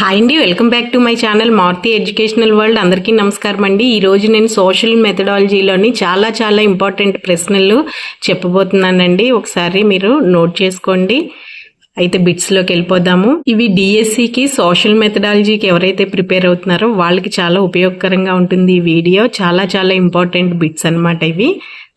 Hi అండి welcome back to my channel Maruti educational world అందరికీ నమస్కారం అండి. ఈ రోజు నేను సోషల్ మెథడాలజీలోని చాలా చాలా ఇంపార్టెంట్ ప్రశ్నలు చెప్పబోతున్నానండి. ఒకసారి మీరు నోట్ చేసుకోండి. అయితే బిట్స్లోకి వెళ్ళిపోదాము. ఇవి డిఎస్సికి సోషల్ మెథడాలజీకి ఎవరైతే ప్రిపేర్ అవుతున్నారో వాళ్ళకి చాలా ఉపయోగకరంగా ఉంటుంది ఈ వీడియో చాలా చాలా ఇంపార్టెంట్ బిట్స్ అన్నమాట ఇవి.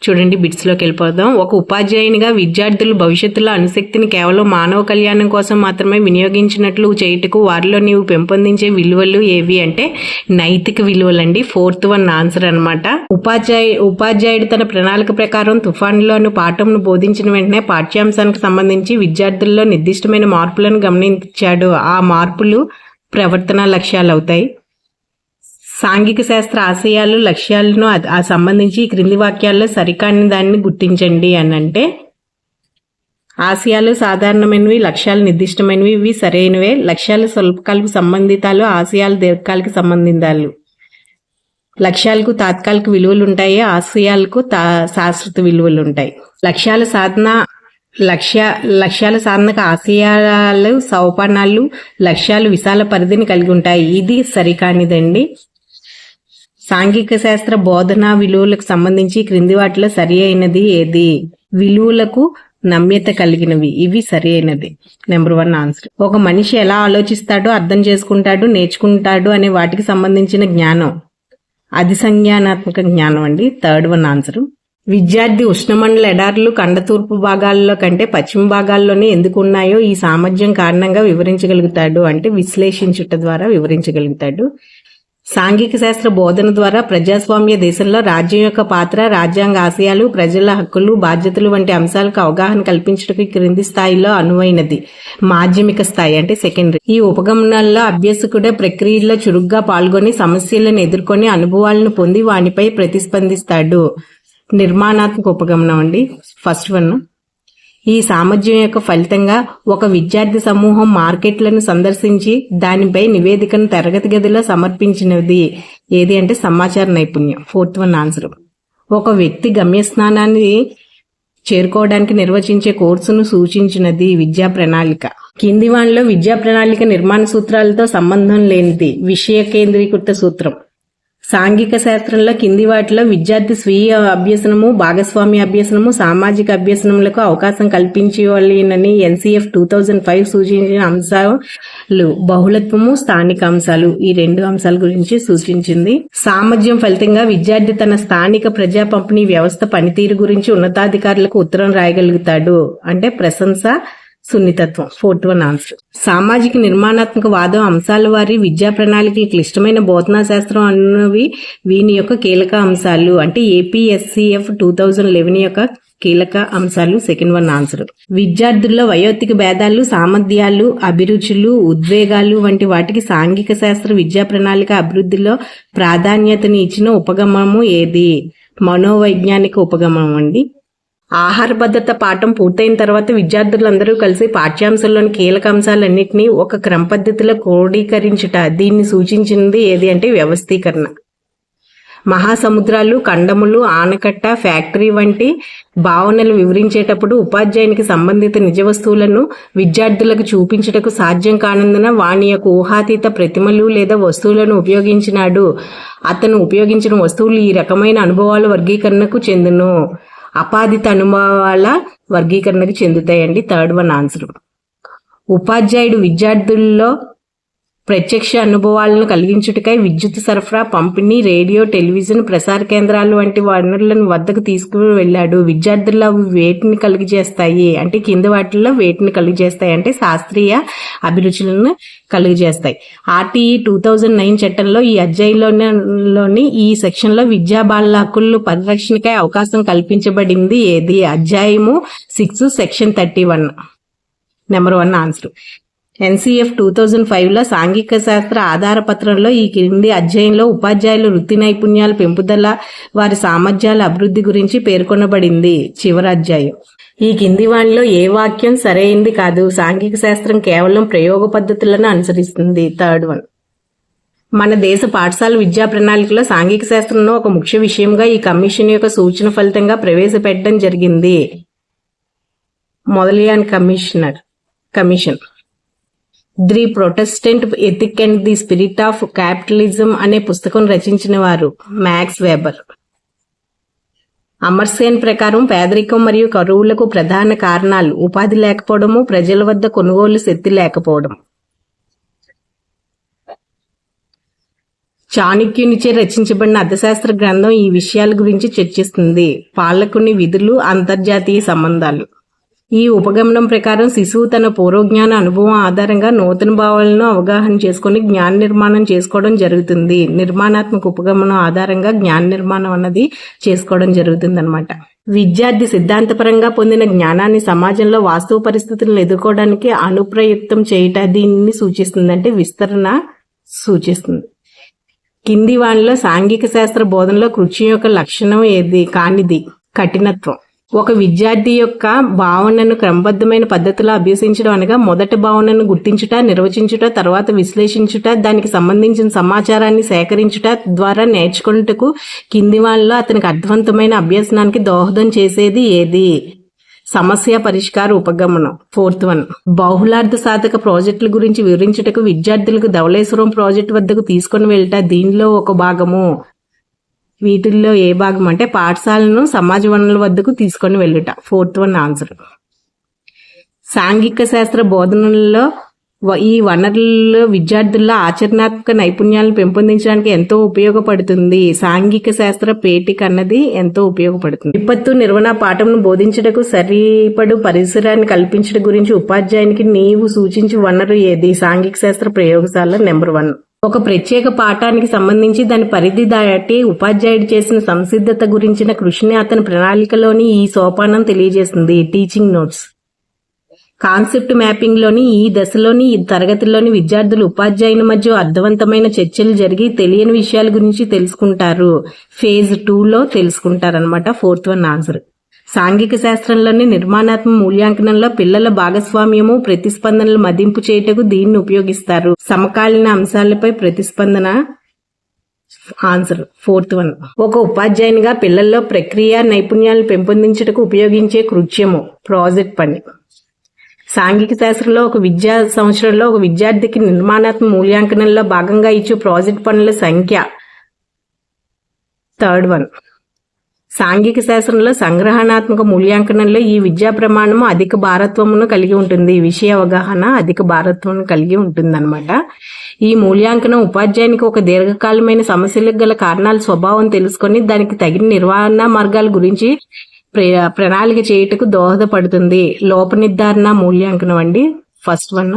చూడండి బిట్స్లోకి వెళ్ళిపోదాం. ఒక ఉపాధ్యాయునిగా విద్యార్థులు భవిష్యత్తులో అణుశక్తిని కేవలం మానవ కళ్యాణం కోసం మాత్రమే వినియోగించినట్లు చేయుటకు వారిలో నీవు పెంపొందించే విలువలు ఏవి అంటే నైతిక విలువలండి. ఫోర్త్ వన్ ఆన్సర్ అనమాట ఉపాధ్యాయు ఉపాధ్యాయుడు తన ప్రణాళిక ప్రకారం తుఫాన్లోను పాఠంను బోధించిన వెంటనే పాఠ్యాంశానికి సంబంధించి విద్యార్థుల్లో నిర్దిష్టమైన మార్పులను గమనించాడు. ఆ మార్పులు ప్రవర్తన లక్ష్యాలు అవుతాయి సాంఘిక శాస్త్ర ఆశయాలు లక్ష్యాలను ఆ సంబంధించి ఈ క్రింది వాక్యాల్లో సరికాని దాన్ని గుర్తించండి అని అంటే ఆశయాలు సాధారణమైనవి లక్ష్యాలు నిర్దిష్టమైనవి ఇవి సరైనవే. లక్ష్యాలు స్వల్పకాలకు సంబంధితాలు ఆశయాలు దీర్ఘకాలిక సంబంధితాలు. లక్ష్యాలకు తాత్కాలిక విలువలు ఉంటాయి ఆశయాలకు తా శాశ్వత విలువలు ఉంటాయి లక్ష్యాల సాధన లక్ష్య లక్ష్యాల సాధనకు ఆశయాలు సోపానాలు లక్ష్యాలు విశాల పరిధిని కలిగి ఉంటాయి. ఇది సరికానిదండి. సాంఘిక శాస్త్ర బోధనా విలువలకు సంబంధించి క్రింది వాటిలో సరి అయినది ఏది? విలువలకు నమ్యత కలిగినవి. ఇవి సరి అయినది. నెంబర్ వన్ ఆన్సర్ ఒక మనిషి ఎలా ఆలోచిస్తాడో అర్థం చేసుకుంటాడు నేర్చుకుంటాడు అనే వాటికి సంబంధించిన జ్ఞానం. అది సంజ్ఞానాత్మక జ్ఞానం అండి. థర్డ్ వన్ ఆన్సర్ విద్యార్థి ఉష్ణమండల ఎడారులు కండతూర్పు భాగాల్లో కంటే పశ్చిమ భాగాల్లోనే ఎందుకు ఉన్నాయో ఈ సామర్థ్యం కారణంగా వివరించగలుగుతాడు అంటే విశ్లేషించుట ద్వారా వివరించగలుగుతాడు. సాంఘిక శాస్త్ర బోధన ద్వారా ప్రజాస్వామ్య దేశంలో రాజ్యం యొక్క పాత్ర రాజ్యాంగ ఆశయాలు ప్రజల హక్కులు బాధ్యతలు వంటి అంశాలకు అవగాహన కల్పించడానికి క్రింది స్థాయిలో అనువైనది. మాధ్యమిక స్థాయి అంటే సెకండరీ. ఈ ఉపగమనాల్లో అభ్యాసకుడే ప్రక్రియల్లో చురుగ్గా పాల్గొని సమస్యలను ఎదుర్కొని అనుభవాలను పొంది వానిపై ప్రతిస్పందిస్తాడు. నిర్మాణాత్మక ఉపగమనం అండి. First one. ఈ సామర్థ్యం యొక్క ఫలితంగా ఒక విద్యార్థి సమూహం మార్కెట్లను సందర్శించి దానిపై నివేదికను తరగతి గదిలో సమర్పించినది. ఏది అంటే సమాచార నైపుణ్యం. Fourth one answer. ఒక వ్యక్తి గమ్యస్థానాన్ని చేరుకోవడానికి నిర్వచించే కోర్సును సూచించినది విద్యా ప్రణాళిక. కింది వానిలో విద్యా ప్రణాళిక నిర్మాణ సూత్రాలతో సంబంధం లేనిది. విషయ కేంద్రీకృత సూత్రం. సాంఘిక శాస్త్రంలో కింది వాటిలో విద్యార్థి స్వీయ అభ్యసనము భాగస్వామ్య అభ్యసనము సామాజిక అభ్యసనములకు అవకాశం కల్పించాలని ఎన్సీఎఫ్ టూ థౌజండ్ ఫైవ్ సూచించిన అంశాలు బహుళత్వము స్థానిక అంశాలు ఈ రెండు అంశాల గురించి సూచించింది. సామర్థ్యం ఫలితంగా విద్యార్థి తన స్థానిక ప్రజా పంపిణీ వ్యవస్థ పనితీరు గురించి ఉన్నతాధికారులకు ఉత్తరం రాయగలుగుతాడు. అంటే ప్రశంస సున్నితత్వం ఫోర్త్ వన్ ఆన్సర్. సామాజిక నిర్మాణాత్మక వాదం అంశాల వారి విద్యా ప్రణాళికలు క్లిష్టమైన బోధనా శాస్త్రం అన్నవి వీని యొక్క కీలక అంశాలు. అంటే ఏపీఎస్సీఎఫ్ టూ థౌజండ్ లెవెన్ యొక్క కీలక అంశాలు సెకండ్ వన్ ఆన్సర్ విద్యార్థుల్లో వయోతిక భేదాలు సామర్థ్యాలు అభిరుచులు ఉద్వేగాలు వంటి వాటికి సాంఘిక శాస్త్ర విద్యా ప్రణాళిక అభివృద్ధిలో ప్రాధాన్యతని ఇచ్చిన ఉపగమము ఏది? మనోవైజ్ఞానిక ఉపగమనం అండి. ఆహార భద్రత పాఠం పూర్తయిన తర్వాత విద్యార్థులందరూ కలిసి పాఠ్యాంశంలోని కీలక అంశాలన్నింటినీ ఒక క్రమ పద్ధతిలో క్రోడీకరించుట దీన్ని సూచించింది ఏది అంటే వ్యవస్థీకరణ. మహాసముద్రాలు ఖండములు ఆనకట్ట ఫ్యాక్టరీ వంటి భావనలు వివరించేటప్పుడు ఉపాధ్యాయునికి సంబంధిత నిజ వస్తువులను విద్యార్థులకు చూపించుటకు సాధ్యం కానందున వాని యొక్క ఊహాతీత ప్రతిమలు లేదా వస్తువులను ఉపయోగించినాడు. అతను ఉపయోగించిన వస్తువులు ఈ రకమైన అనుభవాల వర్గీకరణకు చెందును. అపాదిత అనుభవాల వర్గీకరణకు చెందుతాయండి థర్డ్ వన్ ఆన్సర్. ఉపాధ్యాయుడు విద్యార్థుల్లో ప్రత్యక్ష అనుభవాలను కలిగించుటకై విద్యుత్ సరఫరా పంపిణీ రేడియో టెలివిజన్ ప్రసార కేంద్రాలు వంటి వనరులను వద్దకు తీసుకుని వెళ్ళాడు. విద్యార్థుల్లో అవి వేటిని కలిగజేస్తాయి అంటే కింద వాటిల్లో వేటిని కలిగజేస్తాయి అంటే శాస్త్రీయ అభిరుచులను కలుగజేస్తాయి. ఆర్టీఈ టూ థౌజండ్ నైన్ చట్టంలో ఈ అధ్యాయంలోని ఈ సెక్షన్లో విద్యా బాల హక్కుల పరిరక్షణకై అవకాశం కల్పించబడింది. ఏది? అధ్యాయము six section thirty one. Number one answer. NCF two thousand ఫైవ్లో సాంఘిక శాస్త్ర ఆధార పత్రంలో ఈ క్రింది అధ్యాయంలో ఉపాధ్యాయుల వృత్తి నైపుణ్యాల పెంపుదల వారి సామర్థ్యాల అభివృద్ధి గురించి పేర్కొనబడింది. చివరి అధ్యాయం. ఈ కింది వాణిలో ఏ వాక్యం సరైంది కాదు. సాంఘిక శాస్త్రం కేవలం ప్రయోగ పద్ధతులను అనుసరిస్తుంది. Third one. మన దేశ పాఠశాల విద్యా ప్రణాళికలో సాంఘిక శాస్త్రంలో ఒక ముఖ్య విషయంగా ఈ కమిషన్ యొక్క సూచన ఫలితంగా ప్రవేశపెట్టడం జరిగింది. Mudaliar commissioner. Commission. The Protestant ethic and the spirit of capitalism అనే పుస్తకం రచించిన వారు మ్యాక్స్ వెబర్. అమర్సేన్ ప్రకారం పేదరికం మరియు కరువులకు ప్రధాన కారణాలు ఉపాధి లేకపోవడము ప్రజల వద్ద కొనుగోలు శక్తి లేకపోవడం. చాణక్యునిచే రచించబడిన అర్థశాస్త్ర గ్రంథం ఈ విషయాల గురించి చర్చిస్తుంది. పాలకుని విధులు అంతర్జాతీయ సంబంధాలు. ఈ ఉపగమనం ప్రకారం శిశువు తన పూర్వజ్ఞాన అనుభవం ఆధారంగా నూతన భావాలను అవగాహన చేసుకుని జ్ఞాన నిర్మాణం చేసుకోవడం జరుగుతుంది. నిర్మాణాత్మక ఉపగమనం ఆధారంగా జ్ఞాన నిర్మాణం అన్నది చేసుకోవడం జరుగుతుంది అనమాట విద్యార్థి సిద్ధాంతపరంగా పొందిన జ్ఞానాన్ని సమాజంలో వాస్తవ పరిస్థితులను ఎదుర్కోవడానికి అనుప్రయుక్తం చేయట దీన్ని సూచిస్తుంది అంటే విస్తరణ సూచిస్తుంది. కింది వాణిలో సాంఘిక శాస్త్ర బోధనలో కృషి యొక్క లక్షణం ఏది? కానిది. కఠినత్వం. ఒక విద్యార్థి యొక్క భావనను క్రమబద్ధమైన పద్ధతిలో అభ్యసించడం అనగా మొదటి భావనను గుర్తించుట నిర్వచించుట తర్వాత విశ్లేషించుట దానికి సంబంధించిన సమాచారాన్ని సేకరించుట ద్వారా నేర్చుకున్నట్టుకు కింది వాళ్ళలో అతనికి అర్థవంతమైన అభ్యసనానికి దోహదం చేసేది ఏది? సమస్య పరిష్కార ఉపగమనం. Fourth one. బహుళార్థ సాధక ప్రాజెక్టుల గురించి వివరించుటకు విద్యార్థులకు ధవళేశ్వరం ప్రాజెక్టు వద్దకు తీసుకుని వెళ్ళట. దీనిలో ఒక భాగము. వీటిల్లో ఏ భాగం అంటే పాఠశాలను సమాజ వనరుల వద్దకు తీసుకొని వెళ్ళుట. ఫోర్త్ వన్ ఆన్సర్ సాంఘిక శాస్త్ర బోధనల్లో వ- ఈ వనరుల్లో విద్యార్థుల్లో ఆచరణాత్మక నైపుణ్యాలను పెంపొందించడానికి ఎంతో ఉపయోగపడుతుంది. సాంఘిక శాస్త్ర పేటిక అన్నది ఎంతో ఉపయోగపడుతుంది. విపత్తు నిర్వహణ పాఠంను బోధించటకు సరిపడు పరిసరాన్ని కల్పించడం గురించి ఉపాధ్యాయునికి నీవు సూచించు వనరు ఏది? సాంఘిక శాస్త్ర ప్రయోగశాల నెంబర్ వన్ ఒక ప్రత్యేక పాఠానికి సంబంధించి దాని పరిధి దాటి ఉపాధ్యాయుడు చేసిన సంసిద్ధత గురించిన కృషిని అతని ప్రణాళికలోని ఈ సోపానం తెలియజేస్తుంది. టీచింగ్ నోట్స్ కాన్సెప్ట్ మ్యాపింగ్లోని ఈ దశలోని ఈ తరగతిలోని విద్యార్థులు ఉపాధ్యాయుని మధ్య అర్థవంతమైన చర్చలు జరిగి తెలియని విషయాల గురించి తెలుసుకుంటారు. ఫేజ్ టూలో తెలుసుకుంటారనమాట ఫోర్త్ వన్ ఆన్సర్ సాంఘిక శాస్త్రంలోని నిర్మాణాత్మక మూల్యాంకనంలో పిల్లల భాగస్వామ్యము ప్రతిస్పందనలు మదింపు చేయుటకు దీన్ని ఉపయోగిస్తారు. సమకాలీన అంశాలపై ప్రతిస్పందన ఆన్సర్ ఫోర్త్ వన్. ఒక ఉపాధ్యాయునిగా పిల్లల్లో ప్రక్రియ నైపుణ్యాలను పెంపొందించుటకు ఉపయోగించే కృత్యము ప్రాజెక్ట్ పని. సాంఘిక శాస్త్రంలో ఒక విద్యా సంవత్సరంలో ఒక విద్యార్థికి నిర్మాణాత్మక మూల్యాంకనంలో భాగంగా ఇచ్చే ప్రాజెక్ట్ పనుల సంఖ్య థర్డ్ వన్. సాంఘిక శాస్త్రంలో సంగ్రహణాత్మక మూల్యాంకనంలో ఈ విద్యా ప్రమాణము అధిక భారత్వమును కలిగి ఉంటుంది. విషయ అవగాహన అధిక భారత్వమును కలిగి ఉంటుంది ఈ మూల్యాంకనం ఉపాధ్యాయునికి ఒక దీర్ఘకాలమైన సమస్యలకు గల కారణాల స్వభావం తెలుసుకొని దానికి తగిన నిర్వహణ మార్గాల గురించి ప్ర- ప్రణాళిక చేయుటకు దోహదపడుతుంది. లోప నిర్ధారణ మూల్యాంకనం అండి. ఫస్ట్ వన్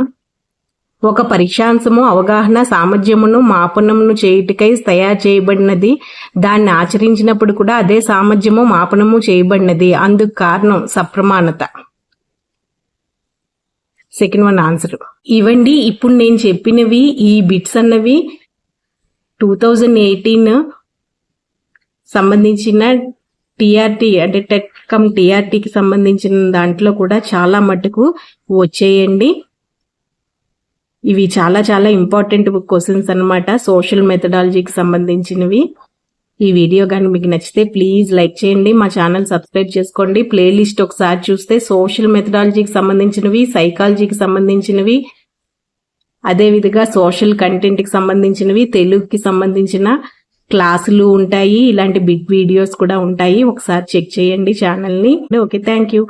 ఒక పరీక్షాంశము అవగాహన సామర్థ్యమును మాపనమును చేయుటికై తయారు చేయబడినది. దాన్ని ఆచరించినప్పుడు కూడా అదే సామర్థ్యము మాపనము చేయబడినది. అందుకు కారణం సప్రమాణత. సెకండ్ వన్ ఆన్సర్ ఇవండి ఇప్పుడు నేను చెప్పినవి ఈ బిట్స్ అన్నవి టూ థౌజండ్ ఎయిటీన్ సంబంధించిన టీఆర్టీ అంటే టెక్ కమ్ టీఆర్టీకి సంబంధించిన దాంట్లో కూడా చాలా మటుకు వచ్చేయండి. ఇవి చాలా చాలా ఇంపార్టెంట్ క్వశ్చన్స్ అనమాట సోషల్ మెథడాలజీకి సంబంధించినవి. ఈ వీడియో కానీ మీకు నచ్చితే ప్లీజ్ లైక్ చేయండి. మా ఛానల్ సబ్స్క్రైబ్ చేసుకోండి. ప్లేలిస్ట్ ఒకసారి చూస్తే సోషల్ మెథడాలజీకి సంబంధించినవి సైకాలజీకి సంబంధించినవి అదేవిధంగా సోషల్ కంటెంట్కి సంబంధించినవి తెలుగుకి సంబంధించిన క్లాసులు ఉంటాయి. ఇలాంటి బిగ్ వీడియోస్ కూడా ఉంటాయి. ఒకసారి చెక్ చేయండి ఛానల్ని ఓకే థ్యాంక్ యూ